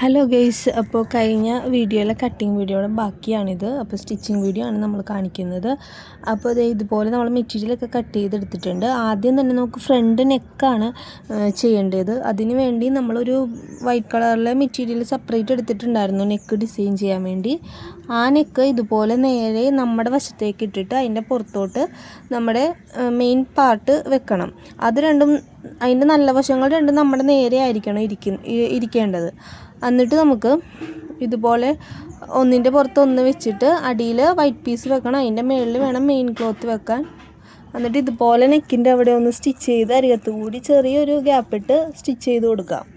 Hello guys അപ്പോൾ കഴിഞ്ഞ വീഡിയോയിലെ കട്ടിങ് വീഡിയോയുടെ ബാക്കിയാണിത്. അപ്പോൾ സ്റ്റിച്ചിങ് വീഡിയോ ആണ് നമ്മൾ കാണിക്കുന്നത്. അപ്പോൾ ദേ ഇതുപോലെ നമ്മൾ മെറ്റീരിയലൊക്കെ കട്ട് ചെയ്തെടുത്തിട്ടുണ്ട്. ആദ്യം തന്നെ നമുക്ക് ഫ്രണ്ട് നെക്കാണ് ചെയ്യേണ്ടത്. അതിന് വേണ്ടി നമ്മളൊരു വൈറ്റ് കളറിലെ മെറ്റീരിയൽ സെപ്പറേറ്റ് എടുത്തിട്ടുണ്ടായിരുന്നു നെക്ക് ഡിസൈൻ ചെയ്യാൻ വേണ്ടി. ആ നെക്ക് ഇതുപോലെ നേരെ നമ്മുടെ വശത്തേക്ക് ഇട്ടിട്ട് അതിന്റെ പുറത്തോട്ട് നമ്മുടെ മെയിൻ പാർട്ട് വെക്കണം. അത് രണ്ടും അതിന്റെ നല്ല വശങ്ങൾ രണ്ടും നമ്മുടെ നേരെ ആയിരിക്കണം ഇരിക്കുന്ന ഇരിക്കേണ്ടത്. എന്നിട്ട് നമുക്ക് ഇതുപോലെ ഒന്നിന്റെ പുറത്ത് ഒന്ന് വെച്ചിട്ട് അടിയിൽ വൈറ്റ് പീസ് വെക്കണം. അതിന്റെ മുകളിൽ വേണം മെയിൻ ക്ലോത്ത് വെക്കാൻ. എന്നിട്ട് ഇതുപോലെ നെക്കിന്റെ അവിടെ ഒന്ന് സ്റ്റിച്ച് ചെയ്ത് അരികത്ത് കൂടി ചെറിയൊരു ഗ്യാപ്പിട്ട് സ്റ്റിച്ച് ചെയ്ത് കൊടുക്കാം.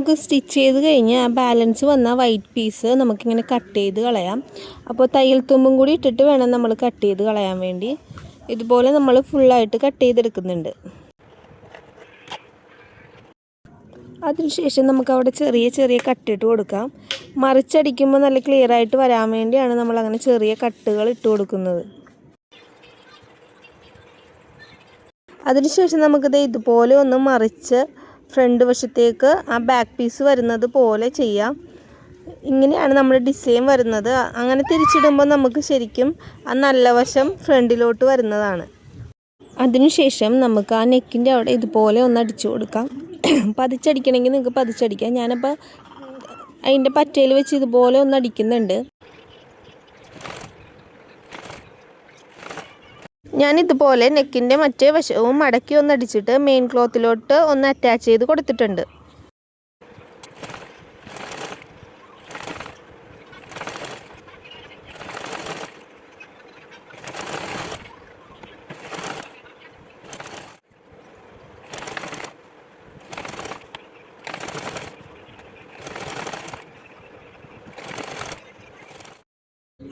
നമുക്ക് സ്റ്റിച്ച് ചെയ്ത് കഴിഞ്ഞ് ആ ബാലൻസ് വന്ന വൈറ്റ് പീസ് നമുക്കിങ്ങനെ കട്ട് ചെയ്ത് കളയാം. അപ്പോൾ തയ്യൽ തുമ്പും കൂടി ഇട്ടിട്ട് വേണം നമ്മൾ കട്ട് ചെയ്ത് കളയാൻ വേണ്ടി. ഇതുപോലെ നമ്മൾ ഫുള്ളായിട്ട് കട്ട് ചെയ്തെടുക്കുന്നുണ്ട്. അതിനുശേഷം നമുക്ക് അവിടെ ചെറിയ ചെറിയ കട്ടിട്ട് കൊടുക്കാം. മറിച്ചടിക്കുമ്പോൾ നല്ല ക്ലിയർ ആയിട്ട് വരാൻ വേണ്ടിയാണ് നമ്മൾ അങ്ങനെ ചെറിയ കട്ടുകൾ ഇട്ട് കൊടുക്കുന്നത്. അതിനുശേഷം നമുക്കിത് ഇതുപോലെ ഒന്ന് മറിച്ച് ഫ്രണ്ട് വശത്തേക്ക് ആ ബാക്ക് പീസ് വരുന്നത് പോലെ ചെയ്യാം. ഇങ്ങനെയാണ് നമ്മുടെ ഡിസൈൻ വരുന്നത്. അങ്ങനെ തിരിച്ചിടുമ്പോൾ നമുക്ക് ശരിക്കും ആ നല്ല വശം ഫ്രണ്ടിലോട്ട് വരുന്നതാണ്. അതിനുശേഷം നമുക്ക് ആ നെക്കിന്റെ അവിടെ ഇതുപോലെ ഒന്ന് അടിച്ചു കൊടുക്കാം. പതിച്ചടിക്കണമെങ്കിൽ നിങ്ങൾക്ക് പതിച്ചടിക്കാം. ഞാനപ്പോൾ അതിന്റെ പറ്റയിൽ വെച്ച് ഇതുപോലെ ഒന്ന് അടിക്കുന്നുണ്ട്. ഞാൻ ഇതുപോലെ നെക്കിന്റെ മറ്റേ വശവും മടക്കി ഒന്ന് അടിച്ചിട്ട് മെയിൻ ക്ലോത്തിലോട്ട് ഒന്ന് അറ്റാച്ച് ചെയ്ത് കൊടുത്തിട്ടുണ്ട്.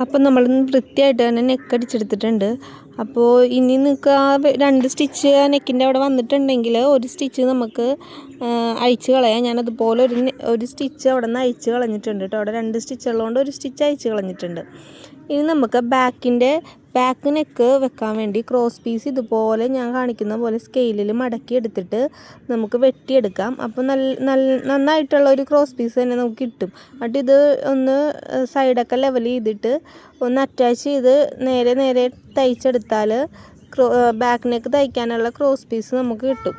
അപ്പം നമ്മൾ വൃത്തിയായിട്ട് തന്നെ നെക്ക് അടിച്ചെടുത്തിട്ടുണ്ട്. അപ്പോൾ ഇനി നിങ്ങൾക്ക് ആ രണ്ട് സ്റ്റിച്ച് ആ നെക്കിന്റെ അവിടെ വന്നിട്ടുണ്ടെങ്കിൽ ഒരു സ്റ്റിച്ച് നമുക്ക് അഴിച്ച് കളയാം. ഞാനതുപോലെ ഒരു ഒരു സ്റ്റിച്ച് അവിടെ നിന്ന് അഴിച്ച് കളഞ്ഞിട്ടുണ്ട് കേട്ടോ അവിടെ രണ്ട് സ്റ്റിച്ച് ഉള്ളതുകൊണ്ട് ഒരു സ്റ്റിച്ച് അഴിച്ച് കളഞ്ഞിട്ടുണ്ട്. ഇനി നമുക്ക് ബാക്കിന്റെ ബാക്ക് നെക്ക് വെക്കാൻ വേണ്ടി ക്രോസ് പീസ് ഇതുപോലെ ഞാൻ കാണിക്കുന്ന പോലെ സ്കെയിലിൽ മടക്കി എടുത്തിട്ട് നമുക്ക് വെട്ടിയെടുക്കാം. അപ്പോൾ നല്ല നല്ല നന്നായിട്ടുള്ള ഒരു ക്രോസ് പീസ് തന്നെ നമുക്ക് കിട്ടും. എന്നിട്ട് ഇത് ഒന്ന് സൈഡൊക്കെ ലെവൽ ചെയ്തിട്ട് ഒന്ന് അറ്റാച്ച് ചെയ്ത് നേരെ നേരെ തയ്ച്ചെടുത്താൽ ബാക്ക് നെക്ക് തയ്ക്കാനുള്ള ക്രോസ് പീസ് നമുക്ക് കിട്ടും.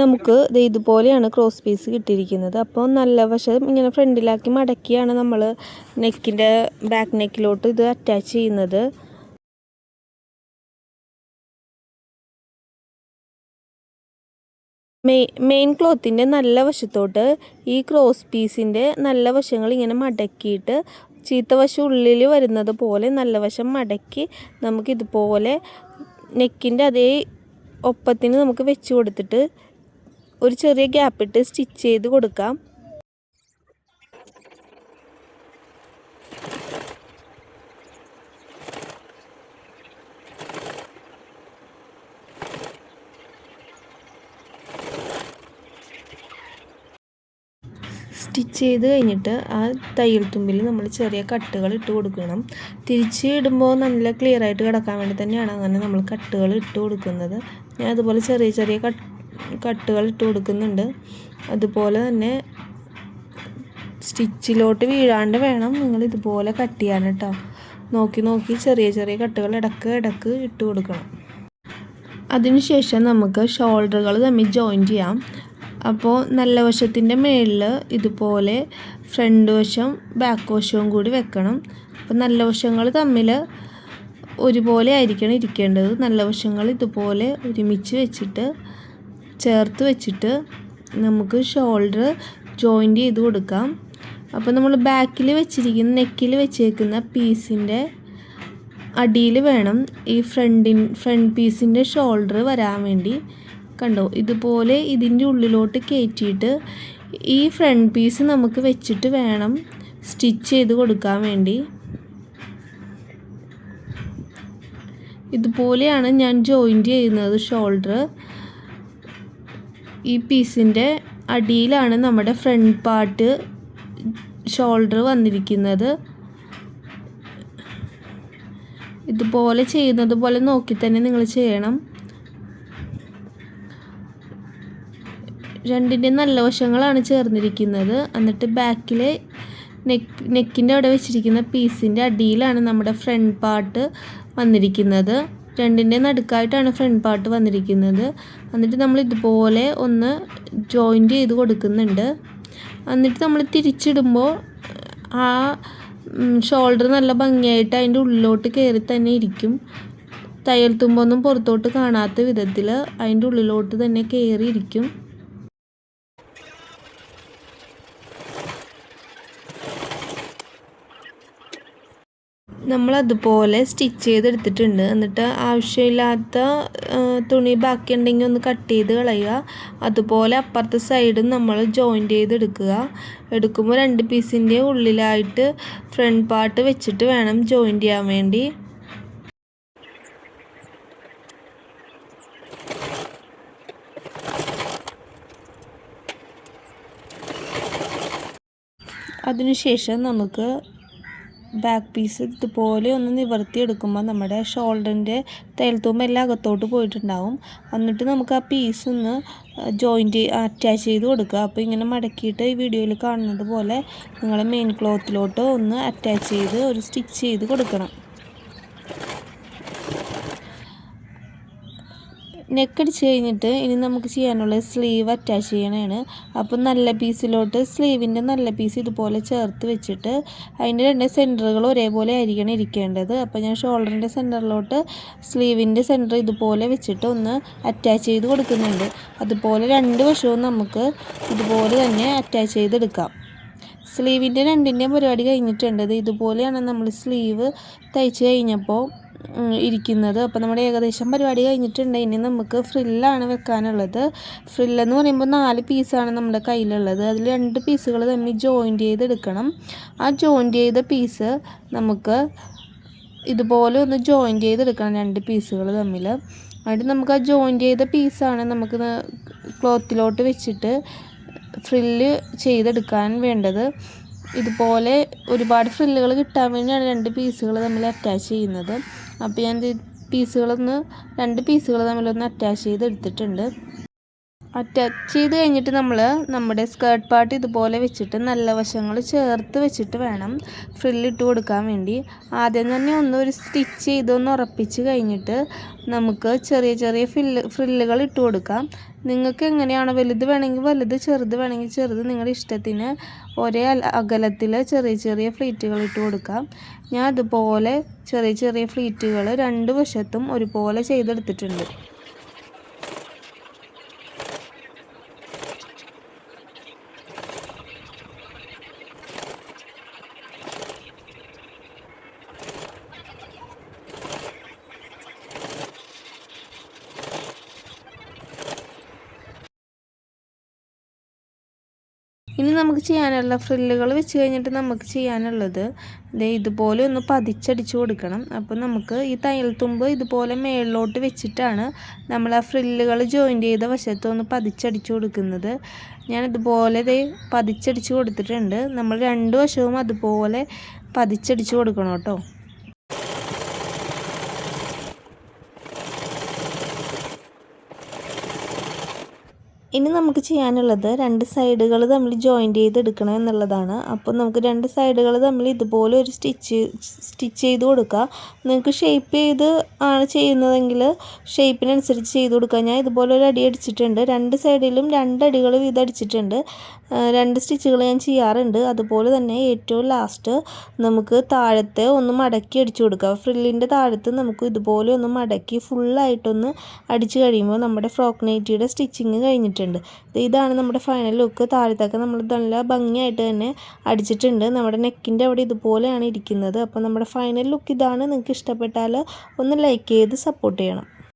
നമുക്ക് ഇതുപോലെയാണ് ക്രോസ് പീസ് കിട്ടിയിരിക്കുന്നത്. അപ്പോൾ നല്ല വശം ഇങ്ങനെ ഫ്രണ്ടിലാക്കി മടക്കിയാണ് നമ്മൾ നെക്കിന്റെ ബാക്ക് നെക്കിലോട്ട് ഇത് അറ്റാച്ച് ചെയ്യുന്നത്. മെയ് മെയിൻ ക്ലോത്തിന്റെ നല്ല വശത്തോട്ട് ഈ ക്രോസ് പീസിന്റെ നല്ല വശങ്ങൾ ഇങ്ങനെ മടക്കിയിട്ട് ചീത്ത വശം ഉള്ളിൽ വരുന്നത് പോലെ നല്ല വശം മടക്കി നമുക്കിതുപോലെ നെക്കിന്റെ അതേ ഒപ്പത്തിന് നമുക്ക് വെച്ച് കൊടുത്തിട്ട് ഒരു ചെറിയ ഗ്യാപ്പിട്ട് സ്റ്റിച്ച് ചെയ്ത് കൊടുക്കാം. സ്റ്റിച്ച് ചെയ്ത് കഴിഞ്ഞിട്ട് ആ തയ്യൽ തുമ്പിൽ നമ്മൾ ചെറിയ കട്ടുകൾ ഇട്ട് കൊടുക്കണം. തിരിച്ച് ഇടുമ്പോൾ നല്ല ക്ലിയർ ആയിട്ട് കിടക്കാൻ വേണ്ടി തന്നെയാണ് അങ്ങനെ നമ്മൾ കട്ടുകൾ ഇട്ട് കൊടുക്കുന്നത്. ഞാൻ അതുപോലെ ചെറിയ ചെറിയ കട്ട് കട്ടുകൾ ഇട്ട് കൊടുക്കുന്നുണ്ട്. അതുപോലെ തന്നെ സ്റ്റിച്ചിലോട്ട് വീഴാണ്ട് വേണം നിങ്ങൾ ഇതുപോലെ കട്ട് ചെയ്യാൻ കേട്ടോ. നോക്കി നോക്കി ചെറിയ ചെറിയ കട്ടുകൾ ഇടയ്ക്ക് ഇടയ്ക്ക് ഇട്ട് കൊടുക്കണം. അതിനുശേഷം നമുക്ക് ഷോൾഡറുകൾ തമ്മിൽ ജോയിൻ ചെയ്യാം. അപ്പോൾ നല്ല വശത്തിന്റെ മേളിൽ ഇതുപോലെ ഫ്രണ്ട് വശം ബാക്ക് വശവും കൂടി വെക്കണം. അപ്പോൾ നല്ല വശങ്ങൾ തമ്മിൽ ഒരുപോലെ ആയിരിക്കണം ഇരിക്കേണ്ടത്. നല്ല വശങ്ങൾ ഇതുപോലെ ഒരുമിച്ച് വെച്ചിട്ട് ചേർത്ത് വെച്ചിട്ട് നമുക്ക് ഷോൾഡർ ജോയിന്റ് ചെയ്ത് കൊടുക്കാം. അപ്പോൾ നമ്മൾ ബാക്കിൽ വെച്ചിരിക്കുന്ന നെക്കിൽ വെച്ചേക്കുന്ന പീസിന്റെ അടിയിൽ വേണം ഈ ഫ്രണ്ടിൻ ഫ്രണ്ട് പീസിന്റെ ഷോൾഡർ വരാൻ വേണ്ടി. കണ്ടോ? ഇതുപോലെ ഇതിന്റെ ഉള്ളിലോട്ട് കയറ്റിയിട്ട് ഈ ഫ്രണ്ട് പീസ് നമുക്ക് വെച്ചിട്ട് വേണം സ്റ്റിച്ച് ചെയ്ത് കൊടുക്കാൻ വേണ്ടി. ഇതുപോലെയാണ് ഞാൻ ജോയിന്റ് ചെയ്യുന്നത് ഷോൾഡർ ഈ പീസിന്റെ അടിയിലാണ് നമ്മുടെ ഫ്രണ്ട് പാർട്ട് ഷോൾഡർ വന്നിരിക്കുന്നത്. ഇതുപോലെ ചെയ്യുന്നത് പോലെ നോക്കി തന്നെ നിങ്ങൾ ചെയ്യണം. രണ്ടിന്റെ നല്ല വശങ്ങളാണ് ചേർന്നിരിക്കുന്നത്. എന്നിട്ട് ബാക്കിൽ നെക്ക് നെക്കിന്റെ അവിടെ വെച്ചിരിക്കുന്ന പീസിന്റെ അടിയിലാണ് നമ്മുടെ ഫ്രണ്ട് പാർട്ട് വന്നിരിക്കുന്നത്. രണ്ടിന്റെ നടുക്കായിട്ടാണ് ഫ്രണ്ട് പാർട്ട് വന്നിരിക്കുന്നത്. എന്നിട്ട് നമ്മൾ ഇതുപോലെ ഒന്ന് ജോയിന്റ് ചെയ്ത് കൊടുക്കുന്നുണ്ട്. എന്നിട്ട് നമ്മൾ തിരിച്ചിടുമ്പോൾ ആ ഷോൾഡർ നല്ല ഭംഗിയായിട്ട് അതിന്റെ ഉള്ളിലോട്ട് കയറി തന്നെ ഇരിക്കും. തയ്യൽ തുമ്പൊന്നും പുറത്തോട്ട് കാണാത്ത വിധത്തിൽ അതിന്റെ ഉള്ളിലോട്ട് തന്നെ കയറി അതുപോലെ സ്റ്റിച്ച് ചെയ്തെടുത്തിട്ടുണ്ട്. എന്നിട്ട് ആവശ്യമില്ലാത്ത തുണി ബാക്കി ഉണ്ടെങ്കിൽ ഒന്ന് കട്ട് ചെയ്ത് കളയുക. അതുപോലെ അപ്പുറത്തെ സൈഡും നമ്മൾ ജോയിന്റ് ചെയ്തെടുക്കുക. എടുക്കുമ്പോൾ രണ്ട് പീസിന്റെ ഉള്ളിലായിട്ട് ഫ്രണ്ട് പാർട്ട് വെച്ചിട്ട് വേണം ജോയിന്റ് ചെയ്യാൻ വേണ്ടി. അതിനുശേഷം നമുക്ക് ബാക്ക് പീസ് ഇതുപോലെ ഒന്ന് നിവർത്തിയെടുക്കുമ്പോൾ നമ്മുടെ ഷോൾഡറിന്റെ തേൽത്തുമ്പ് എല്ലാം അകത്തോട്ട് പോയിട്ടുണ്ടാവും. എന്നിട്ട് നമുക്ക് ആ പീസ് ഒന്ന് ജോയിന്റ് അറ്റാച്ച് ചെയ്ത് കൊടുക്കുക. അപ്പോൾ ഇങ്ങനെ മടക്കിയിട്ട് ഈ വീഡിയോയിൽ കാണുന്നത് പോലെ നിങ്ങൾ മെയിൻ ക്ലോത്തിലോട്ട് ഒന്ന് അറ്റാച്ച് ചെയ്ത് ഒരു സ്റ്റിച്ച് ചെയ്ത് കൊടുക്കണം. നെക്ക് അടിച്ച് കഴിഞ്ഞിട്ട് ഇനി നമുക്ക് ചെയ്യാനുള്ളത് സ്ലീവ് അറ്റാച്ച് ചെയ്യണതാണ് അപ്പം നല്ല പീസിലോട്ട് സ്ലീവിന്റെ നല്ല പീസ് ഇതുപോലെ ചേർത്ത് വെച്ചിട്ട് അതിന്റെ രണ്ട് സെന്ററുകൾ ഒരേപോലെ ആയിരിക്കണം ഇരിക്കേണ്ടത്. അപ്പോൾ ഞാൻ ഷോൾഡറിന്റെ സെന്ററിലോട്ട് സ്ലീവിന്റെ സെന്റർ ഇതുപോലെ വെച്ചിട്ട് ഒന്ന് അറ്റാച്ച് ചെയ്ത് കൊടുക്കുന്നുണ്ട്. അതുപോലെ രണ്ട് വശവും നമുക്ക് ഇതുപോലെ തന്നെ അറ്റാച്ച് ചെയ്തെടുക്കാം. സ്ലീവിന്റെ രണ്ടിന്റെയും പരിപാടി കഴിഞ്ഞിട്ടുണ്ട്. ഇതുപോലെയാണ് നമ്മൾ സ്ലീവ് തയ്ച്ച് കഴിഞ്ഞപ്പോൾ ഇരിക്കുന്നത്. അപ്പോൾ നമ്മുടെ ഏകദേശം പരിപാടി കഴിഞ്ഞിട്ടുണ്ട്. ഇനി നമുക്ക് ഫ്രില്ലാണ് വെക്കാനുള്ളത്. ഫ്രില്ലെന്ന് പറയുമ്പോൾ നാല് പീസാണ് നമ്മുടെ കയ്യിലുള്ളത്. അതിൽ രണ്ട് പീസുകൾ തമ്മിൽ ജോയിന്റ് ചെയ്തെടുക്കണം. ആ ജോയിന്റ് ചെയ്ത പീസ് നമുക്ക് ഇതുപോലെ ഒന്ന് ജോയിന്റ് ചെയ്തെടുക്കണം രണ്ട് പീസുകൾ തമ്മിൽ. എന്നിട്ട് നമുക്ക് ആ ജോയിന്റ് ചെയ്ത പീസാണ് നമുക്ക് ക്ലോത്തിലോട്ട് വെച്ചിട്ട് ഫ്രില്ല് ചെയ്തെടുക്കാൻ വേണ്ടത്. ഇതുപോലെ ഒരുപാട് ഫ്രില്ലുകൾ കിട്ടാൻ വേണ്ടിയാണ് രണ്ട് പീസുകൾ തമ്മിൽ അറ്റാച്ച് ചെയ്യുന്നത്. അപ്പോൾ ഞാൻ പീസുകളൊന്ന് രണ്ട് പീസുകൾ തമ്മിലൊന്ന് അറ്റാച്ച് ചെയ്ത് എടുത്തിട്ടുണ്ട് അറ്റാച്ച് ചെയ്ത് കഴിഞ്ഞിട്ട് നമ്മൾ നമ്മുടെ സ്കേർട്ട് പാർട്ട് ഇതുപോലെ വെച്ചിട്ട് നല്ല വശങ്ങൾ ചേർത്ത് വെച്ചിട്ട് വേണം ഫ്രില്ലിട്ട് കൊടുക്കാൻ വേണ്ടി. ആദ്യം തന്നെ ഒന്ന് ഒരു സ്റ്റിച്ച് ചെയ്തൊന്ന് ഉറപ്പിച്ച് കഴിഞ്ഞിട്ട് നമുക്ക് ചെറിയ ചെറിയ ഫില്ല് ഫ്രില്ലുകൾ ഇട്ട് കൊടുക്കാം. നിങ്ങൾക്ക് എങ്ങനെയാണോ വലുത് വേണമെങ്കിൽ വലുത് ചെറുത് വേണമെങ്കിൽ ചെറുത് നിങ്ങളുടെ ഇഷ്ടത്തിന് ഒരേ അകലത്തിൽ ചെറിയ ചെറിയ ഫ്ലീറ്റുകൾ ഇട്ട് കൊടുക്കാം. ഞാൻ അതുപോലെ ചെറിയ ചെറിയ ഫ്ലീറ്റുകൾ രണ്ട് വശത്തും ഒരുപോലെ ചെയ്തെടുത്തിട്ടുണ്ട്. ഇനി നമുക്ക് ചെയ്യാനുള്ള ഫ്രില്ലുകൾ വെച്ച് കഴിഞ്ഞിട്ട് നമുക്ക് ചെയ്യാനുള്ളത് ഇതുപോലെ ഒന്ന് പതിച്ചടിച്ച് കൊടുക്കണം. അപ്പോൾ നമുക്ക് ഈ തയ്യൽ തുമ്പ് ഇതുപോലെ മേളിലോട്ട് വെച്ചിട്ടാണ് നമ്മൾ ആ ഫ്രില്ലുകൾ ജോയിന്റ് ചെയ്ത വശത്ത് ഒന്ന് പതിച്ചടിച്ച് കൊടുക്കുന്നത്. ഇതുപോലെ ദേ പതിച്ചടിച്ച് കൊടുത്തിട്ടുണ്ട്. നമ്മൾ രണ്ട് വശവും അതുപോലെ പതിച്ചടിച്ച് കൊടുക്കണം കേട്ടോ. ഇനി നമുക്ക് ചെയ്യാനുള്ളത് രണ്ട് സൈഡുകൾ തമ്മിൽ ജോയിന്റ് ചെയ്തെടുക്കണം എന്നുള്ളതാണ്. അപ്പോൾ നമുക്ക് രണ്ട് സൈഡുകൾ തമ്മിൽ ഇതുപോലെ ഒരു സ്റ്റിച്ച് സ്റ്റിച്ച് ചെയ്ത് കൊടുക്കുക നിങ്ങൾക്ക് ഷേപ്പ് ചെയ്ത് ആണ് ചെയ്യുന്നതെങ്കിൽ ഷേപ്പിനനുസരിച്ച് ചെയ്ത് കൊടുക്കുക ഞാൻ ഇതുപോലെ ഒരു അടി അടിച്ചിട്ടുണ്ട്. രണ്ട് സൈഡിലും രണ്ട് അടികൾ വീതം അടിച്ചിട്ടുണ്ട്. രണ്ട് സ്റ്റിച്ചുകൾ ഞാൻ ചെയ്യാറുണ്ട്. അതുപോലെ തന്നെ ഏറ്റവും ലാസ്റ്റ് നമുക്ക് താഴത്തെ ഒന്ന് മടക്കി അടിച്ചു കൊടുക്കുക. ഫ്രില്ലിന്റെ താഴത്ത് നമുക്ക് ഇതുപോലെ ഒന്ന് മടക്കി ഫുള്ളായിട്ടൊന്ന് അടിച്ചു കഴിയുമ്പോൾ നമ്മുടെ ഫ്രോക്ക് നൈറ്റിയുടെ സ്റ്റിച്ചിങ് കഴിഞ്ഞിട്ടുണ്ട്. ഇതാണ് നമ്മുടെ ഫൈനൽ ലുക്ക് താഴത്തൊക്കെ നമ്മൾ നല്ല ഭംഗിയായിട്ട് തന്നെ അടിച്ചിട്ടുണ്ട്. നമ്മുടെ നെക്കിന്റെ അവിടെ ഇതുപോലെയാണ് ഇരിക്കുന്നത്. അപ്പോൾ നമ്മുടെ ഫൈനൽ ലുക്ക് ഇതാണ്. നിങ്ങൾക്ക് ഇഷ്ടപ്പെട്ടാൽ ഒന്ന് ലൈക്ക് ചെയ്ത് സപ്പോർട്ട് ചെയ്യണം.